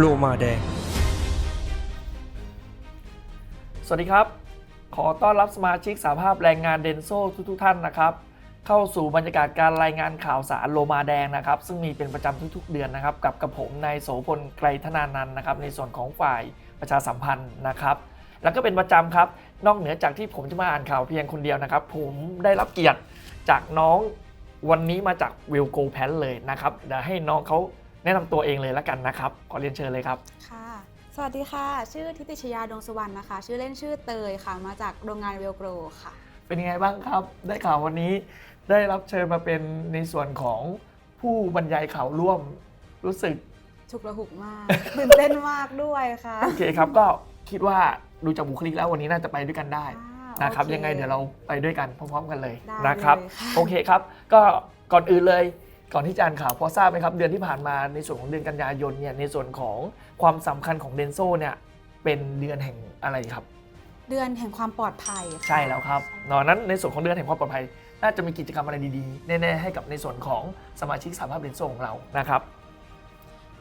โลมาแดง สวัสดีครับ ขอต้อนรับสมาชิกสาภาพแรงงานเดนโซทุกๆท่านนะครับ เข้าสู่บรรยากาศการรายงานข่าวสารโลมาแดงนะครับ ซึ่งมีเป็นประจำทุกๆ เดือนนะครับ กับกระผมนายโสพลไกรธนานันท์นะครับ ในส่วนของฝ่ายประชาสัมพันธ์นะครับ แล้วก็เป็นประจำครับ นอกเหนือจากที่ผมจะมาอ่านข่าวเพียงคนเดียวนะครับ ผมได้รับเกียรติจากน้องวันนี้มาจากวิลโกแพนเลยนะครับเดี๋ยวให้น้องเขา แนะนำตัวเองเลยละกันนะครับขอเรียนเชิญเลยครับค่ะ สวัสดีค่ะ ชื่อทิติชยาดวงสุวรรณนะคะ ชื่อเล่นชื่อเตยค่ะ มาจากโรงงานเวลโกรค่ะ เป็นยังไงบ้างครับ ได้ข่าววันนี้ได้รับเชิญมาเป็นในส่วนของผู้บรรยายข่าวร่วมรู้สึกฉุกระหุกมากตื่นเต้นมากด้วยค่ะโอเคครับก็คิดว่าดูจากบุคลิกแล้ววันนี้น่าจะไปด้วยกันได้อ่านะครับโอยังไงเดี๋ยวเราไปด้วยกันพร้อมๆกันเลยได้นะครับเลยค่ะโอเคครับ ก็ก่อนอื่นเลย ก่อนที่จะอ่านข่าวพอทราบไหมครับ เดือนที่ผ่านมาในส่วนของเดือนกันยายนเนี่ยในส่วนของความสำคัญของเดนโซเนี่ยเป็นเดือนแห่งอะไรครับ เดือนแห่งความปลอดภัยค่ะใช่แล้วครับนอกนั้นในส่วนของเดือนแห่งความปลอดภัย น่าจะมีกิจกรรมอะไรดีๆแน่ๆให้กับในส่วนของสมาชิกสาภาพเรนโซของเรานะครับ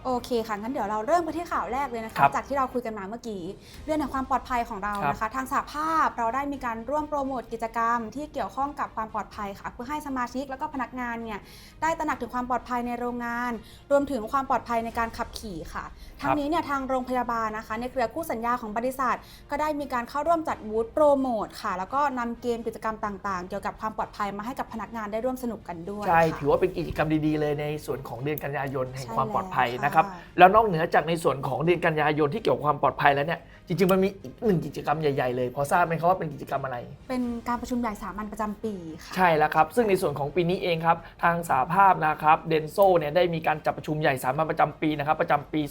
โอเคค่ะ งั้นเดี๋ยวเราเริ่มไปที่ข่าวแรกเลยนะครัคะบจากที่เราคุยกันมาเมื่อกี้ เรื่องแห่งความปลอดภัยของเรานะคะ ทางสหภาพเราได้มีการร่วมโปรโมทกิจกรรม ที่เกี่ยวข้องกับความปลอดภัยค่ะ เพื่อให้สมาชิกแล้วก็พนักงานเนี่ยได้ตระหนักถึงความปลอดภัยในโรงงาน รวมถึงความปลอดภัยในการขับขี่ค่ะ ทั้งนี้เนี่ยทางโรงพยาบาลนะคะ ในเครือคู่สัญญาของบริษัท ก็ได้มีการเข้าร่วมจัดบูธโปรโมทค่ะ แล้วก็นำเกมกิจกรรมต่างๆ เกี่ยวกับความปลอดภัยมาให้กับพนักงานได้ร่วมสนุกกันด้วยใช่ค่ะถือว่าเป็นกิจกรรมดีๆ เลยในส่วนของเดือนกันยายนแห่งใช่ความปลอดภัยแล้วนะครับค่ะแล้วนอกเหนือจากในส่วนของเดือนกันยายนที่เกี่ยวกับความปลอดภัยแล้วเนี่ยจริงๆมันมีอีกหนึ่งกิจกรรมใหญ่ๆเลย พอทราบไหมครับว่าเป็นกิจกรรมอะไร เป็นการประชุมใหญ่สามัญประจำปีค่ะใช่แล้วครับ ซึ่งในส่วนของปีนี้เองครับทางสาภาพนะครับเดนโซเนี่ยได้มีการจัดประชุมใหญ่สามัญประจำปีนะครับประจำปี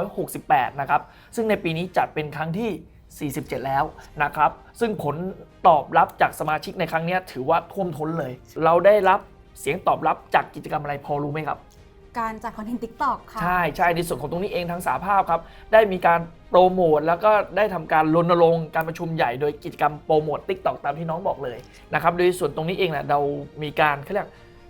2568 นะครับซึ่งในปีนี้จัดเป็นครั้งที่47 แล้วนะครับ ซึ่งผลตอบรับจากสมาชิกในครั้งเนี้ยถือว่าท่วมท้นเลย เราได้รับเสียงตอบรับจากกิจกรรมอะไรพอรู้ไหมครับ การจัดคอนเทนต์ทิกตอกค่ะใช่ใช่ในส่วนของตรงนี้เองทางสาภาพครับ ได้มีการโปรโมทแล้วก็ได้ทำการรณรงค์การประชุมใหญ่โดยกิจกรรมโปรโมท t ิ k t o k ตามที่น้องบอกเลยนะครับโดยส่วนตรงนี้เองเนี่ยเรามีการเขาเรียก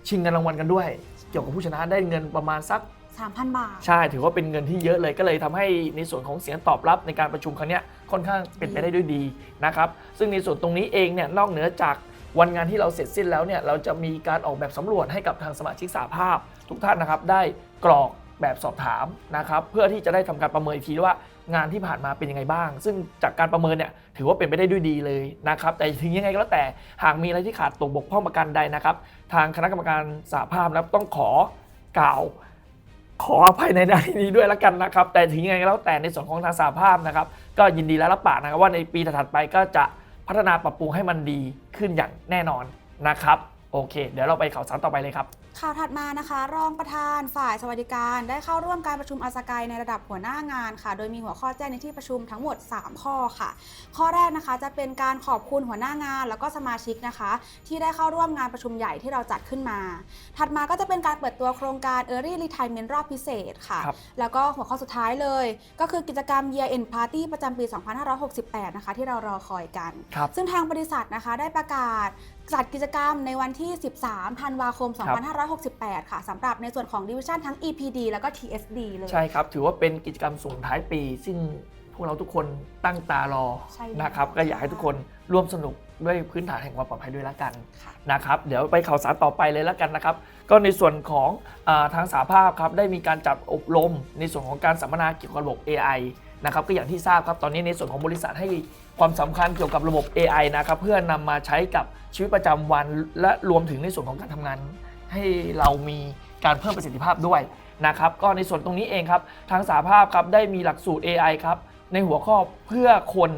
ชิงเงินรางวัลกันด้วย เกี่ยวกับผู้ชนะได้เงินประมาณสัก 3,000 บาท ใช่ถือว่าเป็นเงินที่เยอะเลยก็เลยทำให้ในส่วนของเสียงตอบรับในการประชุมครั้งเนี้ยค่อนข้างเป็นไปได้ด้วยดีนะครับซึ่งในส่วนตรงนี้เองเนี่ยนอกเหนือจาก วันงานที่เราเสร็จสิ้นแล้วเนี่ยเราจะมีการออกแบบสำรวจให้กับทางสมาชิกสาภาพ ทุกท่านนะครับได้กรอกแบบสอบถามนะครับเพื่อที่จะได้ทำการประเมินอีกทีว่างานที่ผ่านมาเป็นยังไงบ้าง ซึ่งจากการประเมินเนี่ยถือว่าเป็นไปได้ด้วยดีเลยนะครับแต่ถึงยังไงก็แล้วแต่หากมีอะไรที่ขาดตกบกพร่องประการใดนะครับ ทางคณะกรรมการสาภาพนะต้องขอกล่าว ขออภัยในด้านนี้ด้วยแล้วกันนะครับ แต่ถึงยังไงก็แล้วแต่ในส่วนของทางสาภาพนะครับ ก็ยินดีและรับปากนะครับว่าในปีถัดไปก็จะ พัฒนาปรับปรุงให้มันดีขึ้นอย่างแน่นอนนะครับ โอเค เดี๋ยวเราไปข่าวสารต่อไปเลยครับ ข่าวถัดมานะคะ รองประธานฝ่ายสวัสดิการได้เข้าร่วมการประชุมอาสกายในระดับหัวหน้างานค่ะ โดยมีหัวข้อแจ้งในที่ประชุมทั้งหมด 3 ข้อค่ะ ข้อแรกนะคะจะเป็นการขอบคุณหัวหน้างาน แล้วก็สมาชิกนะคะ ที่ได้เข้าร่วมงานประชุมใหญ่ที่เราจัดขึ้นมา ถัดมาก็จะเป็นการเปิดตัวโครงการ Early Retirement รอบพิเศษค่ะครับแล้วก็หัวข้อสุดท้ายเลย ก็คือกิจกรรม Year End Party ประจำปี 2568 นะคะที่เรารอคอยกันครับซึ่งทางบริษัทนะคะได้ประกาศ จัดกิจกรรมในวันที่ 13 ธันวาคม 2568 ค่ะสำหรับในส่วนของดิวิชั่นทั้ง EPD แล้วก็ TSD เลย ใช่ครับ ถือว่าเป็นกิจกรรมส่งท้ายปี ซึ่งพวกเราทุกคนตั้งตารอใช่แล้วนะครับ ก็อยากให้ทุกคนร่วมสนุกด้วยพื้นฐานแห่งความปลอดภัยด้วยละกันค่ะนะครับ เดี๋ยวไปข่าวสารต่อไปเลยแล้วกันนะครับ ก็ในส่วนของอาทางสาภาพครับได้มีการจัดอบรม ในส่วนของการสัมมนาเกี่ยวกับระบบ AI นะครับก็อย่างที่ทราบครับตอนนี้ในส่วนของบริษัทให้ ความสำคัญเกี่ยวกับระบบ AI นะครับเพื่อนำมาใช้กับชีวิตประจำวัน และรวมถึงในส่วนของการทำงาน ให้เรามีการเพิ่มประสิทธิภาพด้วยนะครับก็ในส่วนตรงนี้เองครับทางสาภาพครับได้มีหลักสูตร AI ครับในหัวข้อเพื่อคน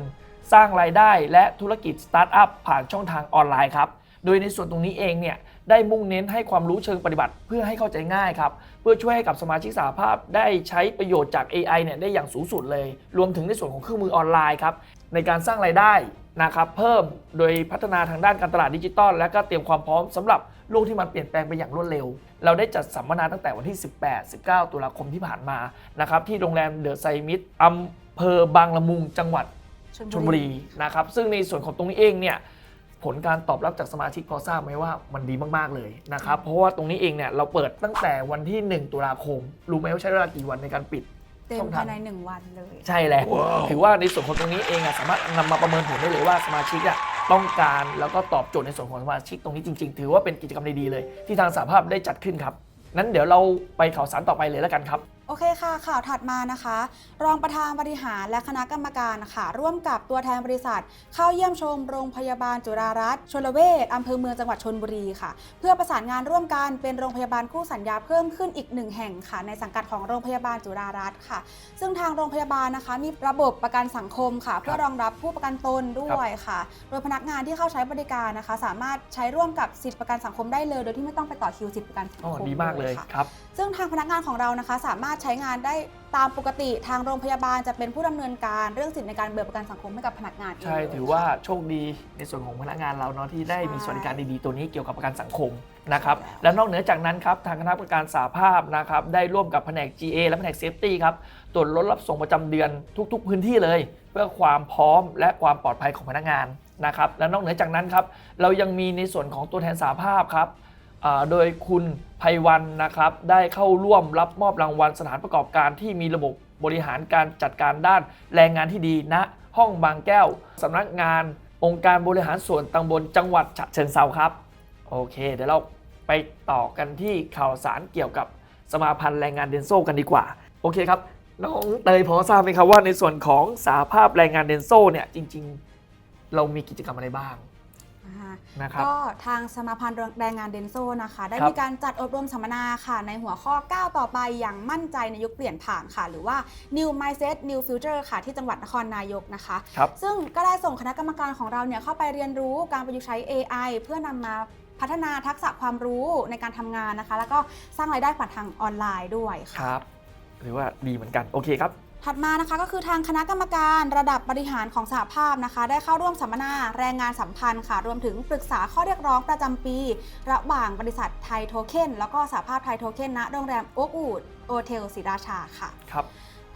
สร้างรายได้และธุรกิจสตาร์ทอัพผ่านช่องทางออนไลน์ครับโดยในส่วนตรงนี้เองเนี่ยได้มุ่งเน้นให้ความรู้เชิงปฏิบัติเพื่อให้เข้าใจง่ายครับเพื่อช่วยให้กับสมาชิกสาภาพได้ใช้ประโยชน์จาก AI เนี่ยได้อย่างสูงสุดเลย รวมถึงในส่วนของเครื่องมือออนไลน์ครับ ในการสร้างรายได้นะครับเพิ่มโดยพัฒนาทางด้านการตลาดดิจิตอลและก็เตรียมความพร้อมสำหรับโลกที่มันเปลี่ยนแปลงไปอย่างรวดเร็ว เราได้จัดสัมมนาตั้งแต่วันที่ 18-19 ตุลาคมที่ผ่านมานะครับที่โรงแรมเดอะไซมิดอำเภอบางละมุงจังหวัดชลบุรีนะครับซึ่งในส่วนของตรงนี้เองเนี่ยผลการตอบรับจากสมาชิกพอทราบไหมว่ามันดีมาก ๆ เลยนะครับ เพราะว่าตรงนี้เองเนี่ยเราเปิดตั้งแต่วันที่ 1 ตุลาคม รู้ไหมว่าใช้เวลากี่วันในการปิด เต็มช่องทาภาง ยใน1วันเลย ใช่แล้วถือว่าในส่วนของตรงนี้เองอะสามารถนำมาประเมินผลได้เลยว่าสมาชิกอะต้องการแล้วก็ตอบโจทย์ในส่วนของสมาชิกตรงนี้จริง ๆ ถือว่าเป็นกิจกรรมดีๆเลย ที่ทางสาภาพได้จัดขึ้นครับนั้นเดี๋ยวเราไปข่าวสารต่อไปเลยแล้วกันครับ โอเคค่ะ ข่าวถัดมานะคะ รองประธานบริหารและคณะกรรมการนะคะร่วมกับตัวแทนบริษัท เข้าเยี่ยมชมโรงพยาบาลจุฬารัตน์ชลเวชอำเภอเมืองจังหวัดชนบุรีค่ะ เพื่อประสานงานร่วมกันเป็นโรงพยาบาลคู่สัญญาเพิ่มขึ้นอีกหนึ่งแห่งค่ะ ในสังกัดของโรงพยาบาลจุฬารัตน์ค่ะ ซึ่งทางโรงพยาบาลนะคะ มีระบบประกันสังคมค่ะ เพื่อรองรับผู้ประกันตนด้วยค่ะ โดยพนักงานที่เข้าใช้บริการนะคะ สามารถใช้ร่วมกับสิทธิประกันสังคมได้เลย โดยที่ไม่ต้องไปต่อคิวสิทธิประกันสังอ๋อคมดีมากเลยค่ะครับซึ่งทางพนักงานของเรานะคะสามารถใช้งานได้ตามปกติทางโรงพยาบาลจะเป็นผู้ดำเนินการเรื่องสิทธิในการเบิกประกันสังคมให้กับพนักงานเงใช่เลยถือว่าโชคดีในส่วนของพนักงานเราเนาะที่ได้มีสวัสดิการดีๆตัวนี้เกี่ยวกับประกันสังคมนะครับใช่แล้วและนอกเหนือจากนั้นครับทางคณะกรรมการสาภาพนะครับได้ร่วมกับแผนก GA และแผนก Safety ครับตรวจรถรับส่งประจำเดือนทุก ๆ พื้นที่เลย เพื่อความพร้อมและความปลอดภัยของพนักงานนะครับและนอกเหนือจากนั้นครับเรายังมีในส่วนของตัวแทนสาภาพครับอ่า โดยคุณไพวันนะครับได้เข้าร่วมรับมอบรางวัลสถานประกอบการที่มีระบบบริหารการจัดการด้านแรงงานที่ดีณห้องบางแก้วสำนักงานองค์การบริหารส่วนตำบลจังหวัดฉะเชิงเซาครับ โอเค เดี๋ยวเราไปต่อกันที่ข่าวสารเกี่ยวกับสมาพันธ์แรงงานเดนโซกันดีกว่า โอเคครับ น้องเตยพอทราบไหมครับว่าในส่วนของสาภาพแรงงานเดนโซเนี่ยจริง ๆ เรามีกิจกรรมอะไรบ้าง นะครับก็ทางสมาพันธ์แรงงานเดนโซนะคะ ได้ครับมีการจัดอบรมสัมมนาค่ะ ในหัวข้อ 9 ต่อไปอย่างมั่นใจในยุคเปลี่ยนผ่านค่ะ หรือว่า New Mindset New Future ค่ะ ที่จังหวัดนครนายกนะคะครับซึ่งก็ได้ส่งคณะกรรมการของเราเนี่ยเข้าไปเรียนรู้การประยุกต์ใช้ AI เพื่อนำมาพัฒนาทักษะความรู้ในการทำงานนะคะ แล้วก็สร้างรายได้ผ่านทางออนไลน์ด้วยคค่ะรับหรือว่าดีเหมือนกันโอเคครับ ถัดมานะคะก็คือทางคณะกรรมการระดับบริหารของสหภาพนะคะ ได้เข้าร่วมสัมมนาแรงงานสัมพันธ์ค่ะ รวมถึงปรึกษาข้อเรียกร้องประจำปี ระหว่างบริษัทไทยโทเค็นแล้วก็สหภาพไทยโทเค็นณโรงแรมโอ๊กอูดโอเทลศรีราชาค่ะ ครับ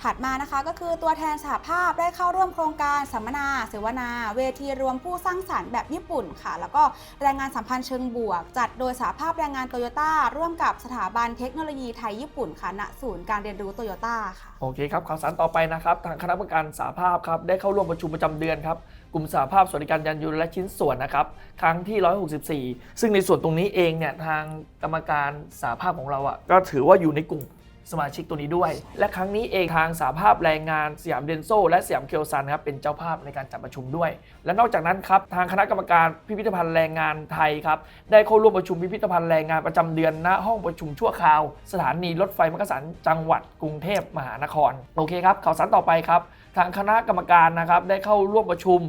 ถัดมานะคะก็คือตัวแทนสหภาพได้เข้าร่วมโครงการสัมมนาเสวนา เวทีรวมผู้สร้างสรรค์แบบญี่ปุ่นค่ะ แล้วก็แรงงานสัมพันธ์เชิงบวก จัดโดยสหภาพแรงงานโตโยต้าร่วมกับสถาบันเทคโนโลยีไทยญี่ปุ่นค่ะณศูนย์การเรียนรู้โตโยต้าค่ะโอเคครับข่าวสารต่อไปนะครับทางคณะกรรมการสาภาพครับได้เข้าร่วมประชุมประจำเดือนครับกลุ่มสาภาพสวัสดิการยานยนต์และชิ้นส่วนนะครับครั้งที่ 164 ซึ่งในส่วนตรงนี้เองเนี่ยทางกรรมการสาภาพของเราอะก็ถือว่าอยู่ในกลุ่ม สมาชิกตัวนี้ด้วย และครั้งนี้เองทางสาภาพแรงงานสยามเดนโซและสยามเคลซันครับเป็นเจ้าภาพในการจัดประชุมด้วย และนอกจากนั้นครับทางคณะกรรมการพิพิธภัณฑ์แรงงานไทยครับได้เข้าร่วมประชุมพิพิธภัณฑ์แรงงานประจำเดือนณห้องประชุมชั่วคราว สถานีรถไฟมักกะสันจังหวัดกรุงเทพมหานครโอเคครับข่าวสารต่อไปครับทางคณะกรรมการนะครับได้เข้าร่วมประชุม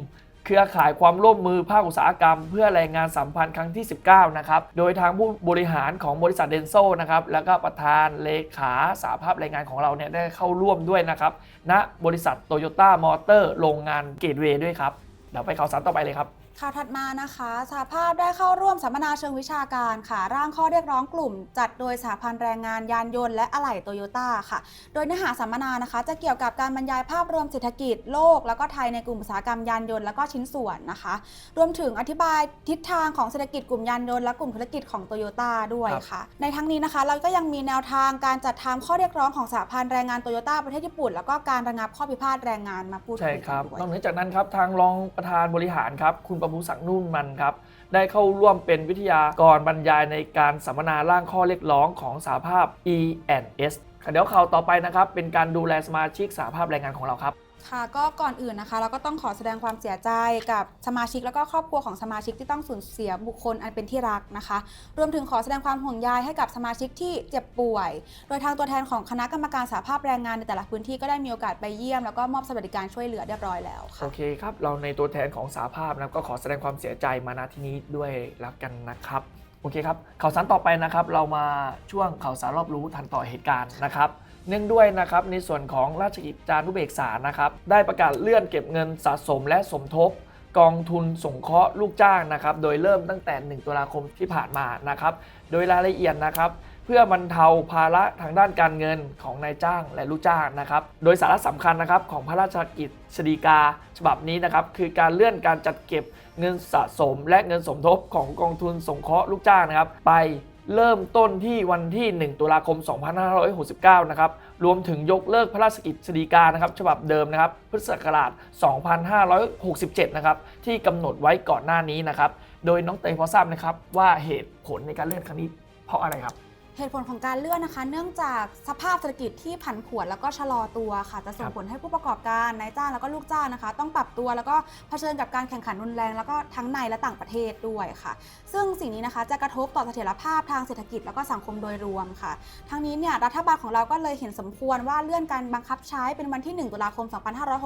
เครือข่ายความร่วมมือภาคอุตสาหกรรม เพื่อแรงงานสัมพันธ์ครั้งที่ 19 นะครับ โดยทางผู้บริหารของบริษัทเดนโซนะครับ แล้วก็ประธานเลขาสาภาพแรงงานของเราเนี่ยได้เข้าร่วมด้วยนะครับณบริษัทโตโยต้ามอเตอร์โรงงานเกตเวย์ด้วยครับ เดี๋ยวไปข่าวสารต่อไปเลยครับ ข่าวถัดมานะคะสหภาพได้เข้าร่วมสัมมนาเชิงวิชาการค่ะ ร่างข้อเรียกร้องกลุ่ม จัดโดยสหพันธ์แรงงานยานยนต์และอะไหล่โตโยต้าค่ะ โดยเนื้อหาสัมมนานะคะ จะเกี่ยวกับการบรรยายภาพรวมเศรษฐกิจโลก แล้วก็ไทยในกลุ่มอุตสาหกรรมยานยนต์แล้วก็ชิ้นส่วนนะคะ รวมถึงอธิบายทิศทางของเศรษฐกิจกลุ่มยานยนต์และกลุ่มธุรกิจของโตโยต้าด้วยค่ะ ในทั้งนี้นะคะ เราก็ยังมีแนวทางการจัดทำข้อเรียกร้องของสหพันธ์แรงงานโตโยต้าประเทศญี่ปุ่น แล้วก็การระงับข้อพิพาทแรงงานมาพูดคุยกันด้วยนอกเหนือจากนั้นครับทางรองประธานบริหารครับคุณประภูศักนุ่นมันครับได้เข้าร่วมเป็นวิทยากรบรรยายในการสัมมนาร่างข้อเรียกร้องของสาภาพ E&S เดี๋ยวข่าวต่อไปนะครับเป็นการดูแลสมาชิกสาภาพแรงงานของเราครับ ค่ะก็ก่อนอื่นนะคะ เราก็ต้องขอแสดงความเสียใจกับสมาชิกแล้วก็ครอบครัวของสมาชิกที่ต้องสูญเสียบุคคลอันเป็นที่รักนะคะ รวมถึงขอแสดงความห่วงใยให้กับสมาชิกที่เจ็บป่วย โดยทางตัวแทนของคณะกรรมการสาภาพแรงงานในแต่ละพื้นที่ก็ได้มีโอกาสไปเยี่ยมแล้วก็มอบสวัสดิการช่วยเหลือเรียบร้อยแล้วโอค่ะเคครับ เราในตัวแทนของสาภาพนะครับก็ขอแสดงความเสียใจมาณที่นี้ด้วยแล้วกันนะครับ โอเคครับข่าวสารต่อไปนะครับ เรามาช่วงข่าวสารรอบรู้ทันต่อเหตุการณ์นะครับ เนื่องด้วยนะครับในส่วนของราชกิจจานุเบกษานะครับได้ประกาศเลื่อนเก็บเงินสะสมและสมทบกองทุนสงเคราะห์ลูกจ้างนะครับ โดยเริ่มตั้งแต่ 1 ตุลาคมที่ผ่านมานะครับ โดยรายละเอียดนะครับ เพื่อบรรเทาภาระทางด้านการเงินของนายจ้างและลูกจ้างนะครับ โดยสาระสำคัญนะครับของพระราชกิจสฎีกาฉบับนี้นะครับ คือการเลื่อนการจัดเก็บเงินสะสมและเงินสมทบของกองทุนสงเคราะห์ลูกจ้างนะครับ ไป เริ่มต้นที่วันที่ 1 ตุลาคม 2569 นะครับ รวมถึงยกเลิกพระราชกิจสีกานะครับ ฉบับเดิมนะครับ พุทธศักราช 2567 นะครับ ที่กำหนดไว้ก่อนหน้านี้นะครับ โดยน้องเตยพอทราบนะครับว่าเหตุผลในการเลื่อนครั้งนี้เพราะอะไรครับ เหตุผลของการเลื่อนนะคะ เนื่องจากสภาพเศรษฐกิจที่ผันผวนแล้วก็ชะลอตัวค่ะ จะส่คงรับผลให้ผู้ประกอบการนายจ้างแล้วก็ลูกจ้างนะคะ ต้องปรับตัวแล้วก็เผชิญกับการแข่งขันรุนแรงแล้วก็ทั้งในและต่างประเทศด้วยค่ะ ซึ่งสิ่งนี้นะคะจะกระทบต่อเสถียรภาพทางเศรษฐกิจแล้วก็สังคมโดยรวมค่ะ ทั้งนี้เนี่ยรัฐบาลของเราก็เลยเห็นสมควรว่าเลื่อนการบังคับใช้เป็นวันที่ 1 ตุลาคม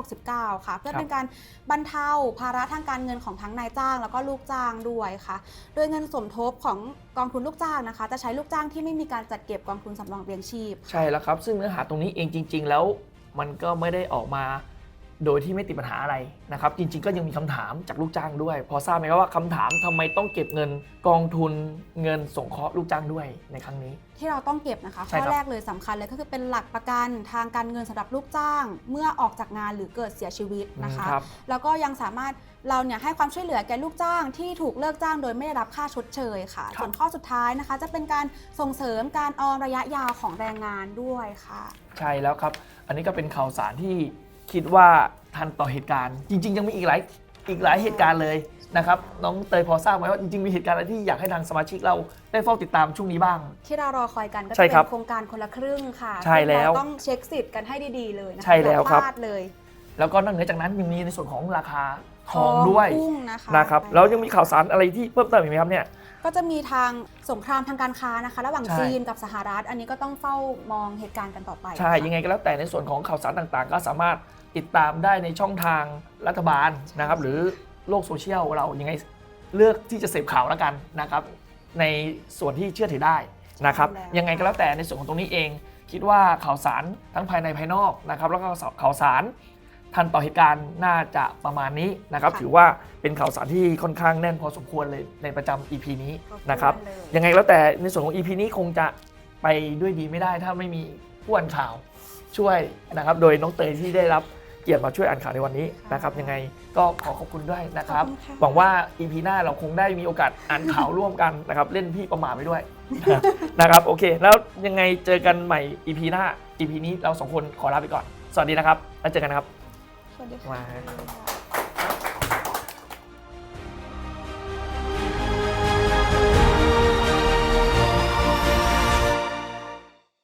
2569 ค่ะ เพื่อครับเป็นการบรรเทาภาระทางการเงินของทั้งนายจ้าง แล้วก็ลูกจ้างด้วยค่ะ โดยเงินสมทบของกองทุนลูกจ้างนะคะ จะใช้ลูกจ้างที่ไม่มีการจัดเก็บกองทุนสำรองเลี้ยงชีพ ใช่แล้วครับ ซึ่งเนื้อหาตรงนี้เองจริง ๆ แล้วมันก็ไม่ได้ออกมา โดยที่ไม่ติดปัญหาอะไรนะครับจริง ๆ ก็ยังมีคำถามจากลูกจ้างด้วย พอทราบไหมครับว่าคำถามทำไมต้องเก็บเงินกองทุนเงินสงเคราะห์ลูกจ้างด้วยในครั้งนี้ ที่เราต้องเก็บนะคะใช่ข้อครับแรกเลยสำคัญเลยก็คือเป็นหลักประกันทางการเงินสำหรับลูกจ้าง เมื่อออกจากงานหรือเกิดเสียชีวิตนะคะครับแล้วก็ยังสามารถเราเนี่ยให้ความช่วยเหลือแก่ลูกจ้างที่ถูกเลิกจ้างโดยไม่ได้รับค่าชดเชยค่ะครับส่วนข้อสุดท้ายนะคะ จะเป็นการส่งเสริมการออมระยะยาวของแรงงานด้วยค่ะ ใช่แล้วครับ อันนี้ก็เป็นข่าวสารที่ คิดว่าทันต่อเหตุการณ์ จริง ๆ ยังมีอีกหลายอีกหลายเหตุการณ์เลยนะครับน้องเตยพอทราบไหมว่าจริงๆมีเหตุการณ์อะไรที่อยากให้ทางสมาชิกเราได้เฝ้าติดตามช่วงนี้บ้าง ที่เรารอคอยกันก็ใช่จะครัเป็บนโครงการคนละครึ่งค่ะใช่แล้วซึ่งเราต้องเช็คสิทธิ์กันให้ดีๆเลยนะคะใช่แล้วครับ อย่าพลาดเลย แล้วก็นอกเหนือจากนั้นยังมีในส่วนของราคาทองด้วยพุ่งนะคะนะครับแล้วยังมีข่าวสารอะไรที่เพิ่มเติมอีกไหมครับเนี่ย ก็จะมีทางสงครามทางการค้านะคะ ระหว่างใช่ จีนกับสหรัฐ อันนี้ก็ต้องเฝ้ามองเหตุการณ์กันต่อไปใช่ค่ะยังไงก็แล้วแต่ในส่วนของข่าวสารต่างๆ ก็สามารถติดตามได้ในช่องทางรัฐบาลนะครับ หรือโลกโซเชียลเรายังไงเลือกที่จะเสพข่าวแล้วกันนะครับ ในส่วนที่เชื่อถือได้นะครับใช่แล้วยังไงก็แล้วแต่ในส่วนของตรงนี้เอง คิดว่าข่าวสารทั้งภายในภายนอกนะครับ แล้วก็ข่าวสาร ทันต่อเหตุการณ์น่าจะประมาณนี้นะครับถือว่าเป็นข่าวสารที่ค่อนข้างแน่นพอสมควรเลยในประจำ EP นี้นะครับขอณเลย ยังไงก็แล้วแต่ในส่วนของ EP นี้คงจะไปด้วยดีไม่ได้ ถ้าไม่มีผู้อ่านข่าวช่วยนะครับ โดยน้องเตยที่ได้รับเกียรติมาช่วยอ่านข่าวในวันนี้นะครับยังไงก็ขอขอบคุณด้วยนะครับ ขอบคุณค่ะ หวังว่า EP หน้าเราคงได้มีโอกาสอ่านข่าวร่วมกันนะครับ เล่นพี่ประมาทไปด้วย นะครับโอเค แล้วยังไงเจอกันใหม่ EP หน้า EP นี้เราสองคนขอลาไปก่อน สวัสดีนะครับ แล้วเจอกันนะครับ 说的是。晚。